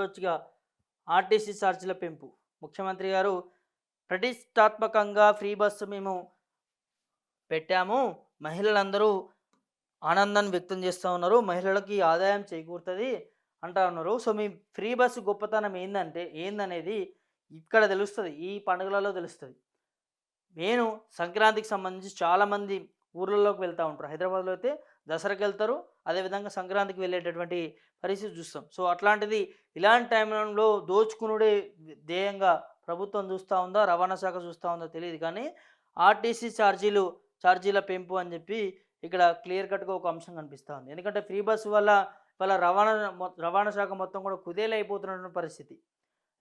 చూడవచ్చుగా RTC ఛార్జీల పెంపు. ముఖ్యమంత్రి గారు ప్రతిష్టాత్మకంగా ఫ్రీ బస్సు మేము పెట్టాము. మహిళలందరూ ఆనందాన్ని వ్యక్తం చేస్తూ ఉన్నారు. మహిళలకి ఆదాయం చేకూరుతుంది అంటా ఉన్నారు. సో మీ ఫ్రీ బస్సు గొప్పతనం ఏందంటే ఏందనేది ఇక్కడ తెలుస్తుంది. ఈ పండుగలలో తెలుస్తుంది. నేను సంక్రాంతికి సంబంధించి చాలామంది ఊర్లలోకి వెళ్తూ ఉంటారు. హైదరాబాద్లో అయితే దసరాకి వెళ్తారు. అదేవిధంగా సంక్రాంతికి వెళ్ళేటటువంటి పరిస్థితి చూస్తాం. సో అట్లాంటిది ఇలాంటి టైంలో దోచుకునుడే ధ్యేయంగా ప్రభుత్వం చూస్తూ ఉందా? రవాణా శాఖ చూస్తూ ఉందో? తెలియదు కానీ ఆర్టీసీ ఛార్జీలు ఛార్జీల పెంపు అని చెప్పి ఇక్కడ క్లియర్ కట్గా ఒక అంశం కనిపిస్తూ ఉంది. ఎందుకంటే ఫ్రీ బస్సు వల్ల వాళ్ళ రవాణా రవాణా శాఖ మొత్తం కూడా కుదేలైపోతున్నటువంటి పరిస్థితి.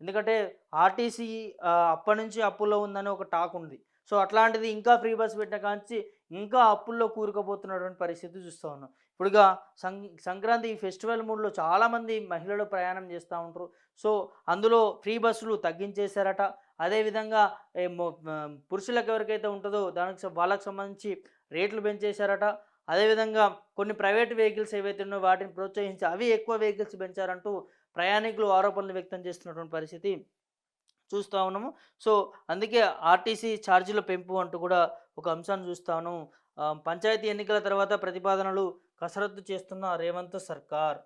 ఎందుకంటే ఆర్టీసీ అప్పటి నుంచి అప్పుల్లో ఉందని ఒక టాక్ ఉంది. సో అట్లాంటిది ఇంకా ఫ్రీ బస్ పెట్టిన కాంచి ఇంకా అప్పుల్లో కూరుకుపోతున్నటువంటి పరిస్థితి చూస్తూ ఉన్నాం. ఇప్పుడుగా సం సంక్రాంతి ఫెస్టివల్ మూడ్లో చాలామంది మహిళలు ప్రయాణం చేస్తూ ఉంటారు. సో అందులో ఫ్రీ బస్సులు తగ్గించేశారట. అదేవిధంగా పురుషులకు ఎవరికైతే ఉంటుందో దానికి వాళ్ళకి సంబంధించి రేట్లు పెంచేశారట. అదేవిధంగా కొన్ని ప్రైవేట్ వెహికల్స్ ఏవైతే ఉన్నాయో వాటిని ప్రోత్సహించి అవి ఎక్కువ వెహికల్స్ పెంచారంటూ ప్రయాణికులు ఆరోపణలు వ్యక్తం చేస్తున్నటువంటి పరిస్థితి చూస్తూ ఉన్నాము. సో అందుకే ఆర్టీసీ ఛార్జీల పెంపు అంటూ కూడా ఒక అంశాన్ని చూస్తాను పంచాయతీ ఎన్నికల తర్వాత ప్రతిపాదనలు కసరత్తు చేస్తున్న రేవంత్ సర్కార్.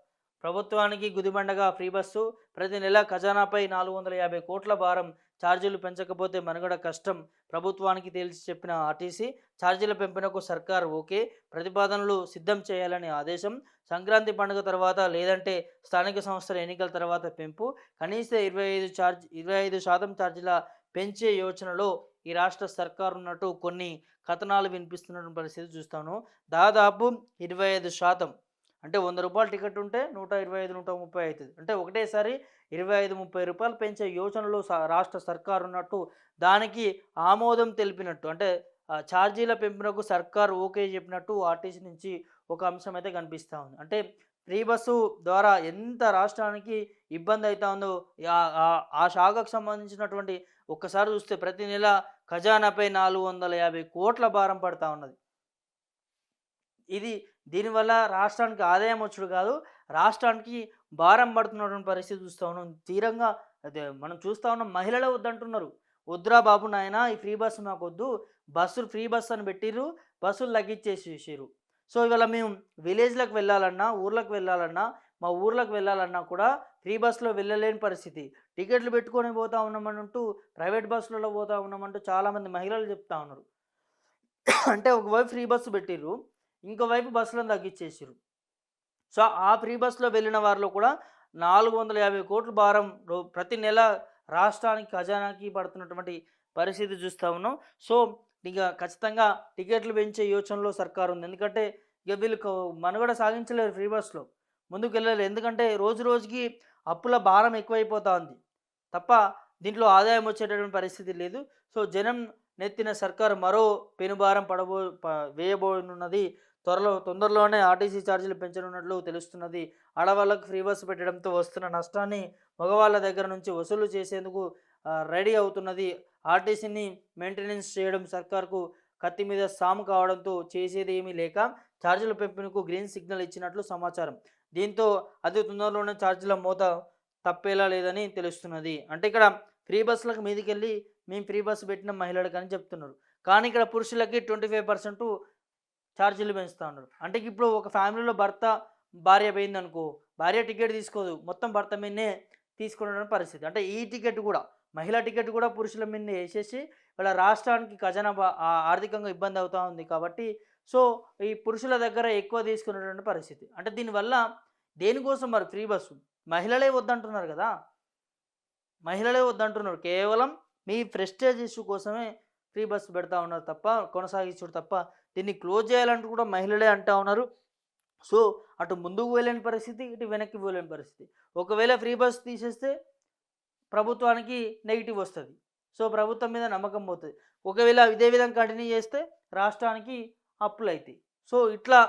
ప్రభుత్వానికి గుదిబండగా ఫ్రీ బస్సు. ప్రతి నెల ఖజానాపై నాలుగు వందల యాభై కోట్ల భారం. ఛార్జీలు పెంచకపోతే మనుగడ కష్టం. ప్రభుత్వానికి తేల్చి చెప్పిన ఆర్టీసీ ఛార్జీల పెంపునకు సర్కార్ ఓకే. ప్రతిపాదనలు సిద్ధం చేయాలని ఆదేశం. సంక్రాంతి పండుగ తర్వాత లేదంటే స్థానిక సంస్థల ఎన్నికల తర్వాత పెంపు. కనీస ఇరవై ఐదు ఛార్జ్ ఇరవై ఐదు శాతం ఛార్జీల పెంచే యోచనలో ఈ రాష్ట్ర సర్కారు ఉన్నట్టు కొన్ని కథనాలు వినిపిస్తున్న పరిస్థితి చూస్తాను. దాదాపు ఇరవై ఐదు శాతం అంటే వంద రూపాయల టికెట్ ఉంటే నూట ఇరవై ఐదు నూట ముప్పై అవుతుంది. అంటే ఒకటేసారి ఇరవై ఐదు ముప్పై రూపాయలు పెంచే యోచనలో స- రాష్ట్ర సర్కారు ఉన్నట్టు దానికి ఆమోదం తెలిపినట్టు అంటే ఛార్జీల పెంపునకు సర్కార్ ఓకే చెప్పినట్టు ఆర్టీసీ నుంచి ఒక అంశం అయితే కనిపిస్తూ ఉంది. అంటే ఫ్రీ బస్సు ద్వారా ఎంత రాష్ట్రానికి ఇబ్బంది అవుతా ఉందో ఆ శాఖకు సంబంధించినటువంటి ఒక్కసారి చూస్తే ప్రతి నెల ఖజానాపై నాలుగు వందల యాభై కోట్ల భారం పడతా ఉన్నది. ఇది దీనివల్ల రాష్ట్రానికి ఆదాయం వచ్చుడు కాదు రాష్ట్రానికి భారం పడుతున్నటువంటి పరిస్థితి చూస్తూ ఉన్నాం. తీరంగా అదే మనం చూస్తూ ఉన్నాం మహిళలే వద్దంటున్నారు. వద్దురా బాబు నాయన ఈ ఫ్రీ బస్సు మాకు వద్దు బస్సులు ఫ్రీ బస్సు అని పెట్టిర్రు బస్సులు తగ్గించేసేసారు సో ఇవాళ మేము విలేజ్లకు వెళ్ళాలన్నా ఊర్లకు వెళ్ళాలన్నా మా ఊర్లకు వెళ్ళాలన్నా కూడా ఫ్రీ బస్సులో వెళ్ళలేని పరిస్థితి. టికెట్లు పెట్టుకొని పోతా ఉన్నామంటూ ప్రైవేట్ బస్సులలో పోతా ఉన్నామంటూ చాలామంది మహిళలు చెప్తా ఉన్నారు. అంటే ఒకవైపు ఫ్రీ బస్సు పెట్టిర్రు ఇంకోవైపు బస్సులను తగ్గించేసారు సో ఆ ఫ్రీ బస్సులో వెళ్ళిన వారిలో కూడా నాలుగు వందల యాభై కోట్ల భారం రో- ప్రతి నెల రాష్ట్రానికి ఖజానాకి పడుతున్నటువంటి పరిస్థితి చూస్తూ ఉన్నాం. సో ఇక ఖచ్చితంగా టికెట్లు పెంచే యోచనలో సర్కారు ఉంది ఎందుకంటే ఇక వీళ్ళు మనుగడ సాగించలేరు ఫ్రీ బస్సులో. ముందుకు ఎందుకంటే రోజు రోజుకి అప్పుల భారం ఎక్కువైపోతా ఉంది తప్ప దీంట్లో ఆదాయం వచ్చేటటువంటి పరిస్థితి లేదు. సో జనం నెత్తిన సర్కారు మరో పెనుభారం పడబో వేయబోనున్నది త్వరలో తొందరలోనే ఆర్టీసీ ఛార్జీలు పెంచనున్నట్లు తెలుస్తున్నది. ఆడవాళ్ళకు ఫ్రీ బస్సు పెట్టడంతో వస్తున్న నష్టాన్ని మగవాళ్ళ దగ్గర నుంచి వసూలు చేసేందుకు రెడీ అవుతున్నది. ఆర్టీసీని మెయింటెనెన్స్ చేయడం సర్కార్కు కత్తి మీద సాము కావడంతో చేసేది ఏమీ లేక ఛార్జీల పెంపునకు గ్రీన్ సిగ్నల్ ఇచ్చినట్లు సమాచారం. దీంతో అతి తొందరలోనే ఛార్జీల మూత తప్పేలా లేదని తెలుస్తున్నది. అంటే ఇక్కడ ఫ్రీ బస్సులకు మీదకి వెళ్ళి మేము ఫ్రీ బస్సు పెట్టిన మహిళలకు అని చెప్తున్నారు. కానీ ఇక్కడ పురుషులకి ట్వంటీ ఫైవ్ పర్సెంట్ ఛార్జీలు పెంచుతా ఉన్నారు. అంటే ఇప్పుడు ఒక ఫ్యామిలీలో భర్త భార్య పోయింది అనుకో భార్య టికెట్ తీసుకోదు. మొత్తం భర్త మీదనే తీసుకునే పరిస్థితి. అంటే ఈ టికెట్ కూడా మహిళా టికెట్ కూడా పురుషుల మీద వేసేసి వాళ్ళ రాష్ట్రానికి ఖజానా ఆర్థికంగా ఇబ్బంది అవుతూ ఉంది కాబట్టి సో ఈ పురుషుల దగ్గర ఎక్కువ తీసుకునేటువంటి పరిస్థితి. అంటే దీనివల్ల దేనికోసం మరి ఫ్రీ బస్సు? మహిళలే వద్దంటున్నారు కదా! మహిళలే వద్దంటున్నారు. కేవలం మీ ప్రెస్టేజ్ ఇష్యూ కోసమే ఫ్రీ బస్సు పెడతా ఉన్నారు తప్ప కొనసాగించుడు తప్ప దీన్ని క్లోజ్ చేయాలంటూ కూడా మహిళలే అంటా ఉన్నారు. సో అటు ముందుకు వెళ్ళని పరిస్థితి ఇటు వెనక్కి వెళ్ళని పరిస్థితి. ఒకవేళ ఫ్రీ బస్ తీసేస్తే ప్రభుత్వానికి నెగిటివ్ వస్తుంది. సో ప్రభుత్వం మీద నమ్మకం పోతుంది. ఒకవేళ ఇదే విధంగా కంటిన్యూ చేస్తే రాష్ట్రానికి అప్పులు అవుతాయి సో ఇట్లా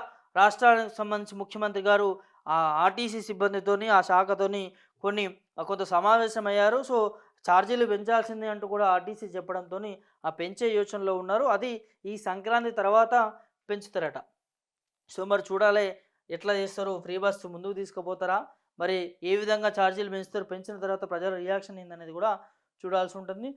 రాష్ట్రానికి సంబంధించి ముఖ్యమంత్రి గారు ఆ ఆర్టీసీ సిబ్బందితోని ఆ శాఖతోని కొన్ని కొంత సమావేశం అయ్యారు సో ఛార్జీలు పెంచాల్సిందే అంటూ కూడా ఆర్టీసీ చెప్పడంతో ఆ పెంచే యోచనలో ఉన్నారు. అది ఈ సంక్రాంతి తర్వాత పెంచుతారట. సో మరి చూడాలి ఎట్లా చేస్తారు ఫ్రీ బస్ ముందుకు తీసుకుపోతారా? మరి ఏ విధంగా ఛార్జీలు పెంచుతారు? పెంచిన తర్వాత ప్రజల రియాక్షన్ ఏందనేది కూడా చూడాల్సి ఉంటుంది.